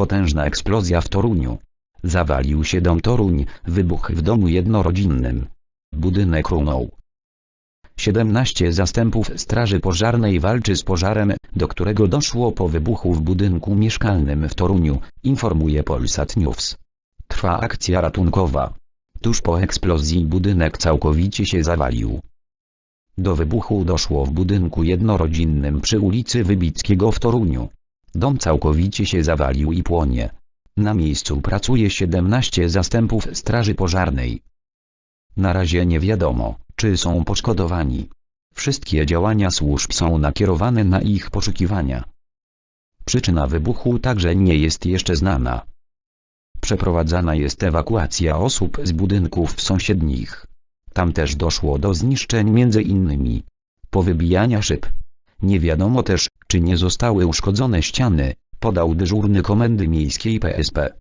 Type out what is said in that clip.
Potężna eksplozja w Toruniu. Zawalił się dom Toruń, wybuch w domu jednorodzinnym. Budynek runął. 17 zastępów Straży Pożarnej walczy z pożarem, do którego doszło po wybuchu w budynku mieszkalnym w Toruniu, informuje Polsat News. Trwa akcja ratunkowa. Tuż po eksplozji budynek całkowicie się zawalił. Do wybuchu doszło w budynku jednorodzinnym przy ulicy Wybickiego w Toruniu. Dom całkowicie się zawalił i płonie. Na miejscu pracuje 17 zastępów Straży Pożarnej. Na razie nie wiadomo, czy są poszkodowani. Wszystkie działania służb są nakierowane na ich poszukiwania. Przyczyna wybuchu także nie jest jeszcze znana. Przeprowadzana jest ewakuacja osób z budynków sąsiednich. Tam też doszło do zniszczeń między innymi powybijania szyb. Nie wiadomo też, czy nie zostały uszkodzone ściany, podał dyżurny komendy miejskiej PSP.